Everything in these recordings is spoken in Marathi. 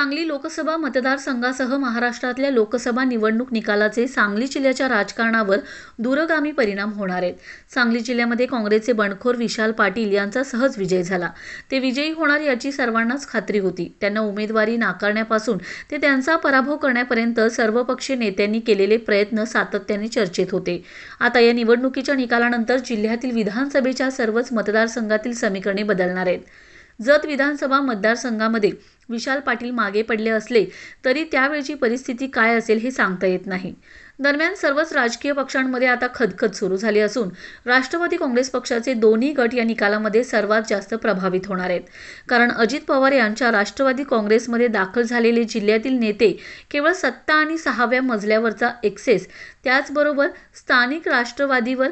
सांगली लोकसभा मतदारसंघासह महाराष्ट्रातल्या लोकसभा निवडणूक निकालाचे सांगली जिल्ह्याच्या राजकारणावर दूरगामी परिणाम होणार आहेत. सांगली जिल्ह्यामध्ये काँग्रेसचे बंडखोर विशाल पाटील यांचा सहज विजय झाला. ते विजयी होणार याची सर्वांनाच खात्री होती. त्यांना उमेदवारी नाकारण्यापासून ते त्यांचा पराभव करण्यापर्यंत सर्वपक्षीय नेत्यांनी केलेले प्रयत्न सातत्याने चर्चेत होते. आता या निवडणुकीच्या निकालानंतर जिल्ह्यातील विधानसभेच्या सर्वच मतदारसंघातील समीकरणे बदलणार आहेत. जत विधानसभा मतदारसंघामध्ये विशाल पाटील मागे पडले असले तरी त्यावेळची परिस्थिती काय असेल हे सांगता येत नाही. दरम्यान सर्वच राजकीय पक्षांमध्ये आता खदखद सुरू झाली असून राष्ट्रवादी काँग्रेस पक्षाचे दोन्ही गट या निकालामध्ये सर्वात जास्त प्रभावित होणार आहेत. कारण अजित पवार यांच्या राष्ट्रवादी काँग्रेसमध्ये दाखल झालेले जिल्ह्यातील नेते केवळ सत्ता आणि सहाव्या मजल्यावरचा एक्सेस त्याचबरोबर स्थानिक राष्ट्रवादीवर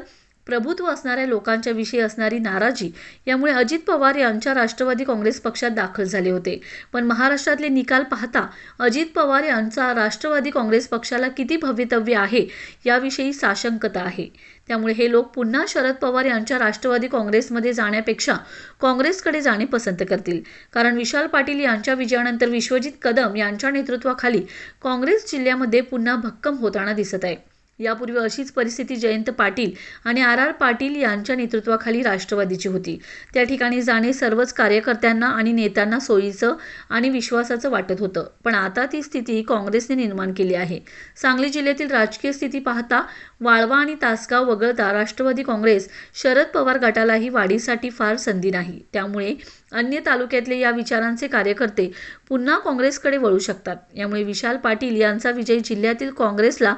प्रभुत्व असणाऱ्या लोकांच्या विषयी असणारी नाराजी यामुळे अजित पवार यांच्या राष्ट्रवादी काँग्रेस पक्षात दाखल झाले होते. पण महाराष्ट्रातले निकाल पाहता अजित पवार यांचा राष्ट्रवादी काँग्रेस पक्षाला किती भवितव्य आहे याविषयी साशंकता आहे. त्यामुळे हे लोक पुन्हा शरद पवार यांच्या राष्ट्रवादी काँग्रेसमध्ये जाण्यापेक्षा काँग्रेसकडे जाणे पसंत करतील. कारण विशाल पाटील यांच्या विजयानंतर विश्वजित कदम यांच्या नेतृत्वाखाली काँग्रेस जिल्ह्यामध्ये पुन्हा भक्कम होताना दिसत आहे. यापूर्वी अशीच परिस्थिती जयंत पाटील आणि आर आर पाटील यांच्या नेतृत्वाखाली राष्ट्रवादीची होती. त्या ठिकाणी जाणे सर्वच कार्यकर्त्यांना आणि नेत्यांना सोयीचं आणि विश्वासाचं वाटत होतं. पण आता ती स्थिती काँग्रेसने निर्माण केली आहे. सांगली जिल्ह्यातील राजकीय स्थिती पाहता वाळवा आणि तासगाव वगळता राष्ट्रवादी काँग्रेस शरद पवार गटालाही वाढीसाठी फार संधी नाही. त्यामुळे अन्य तालुक्यातले या विचारांचे कार्यकर्ते पुन्हा काँग्रेसकडे वळू शकतात. यामुळे विशाल पाटील यांचा विजय जिल्ह्यातील काँग्रेसला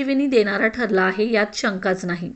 संजीवनी देणारा ठरला आहे यात शंकाच नाही.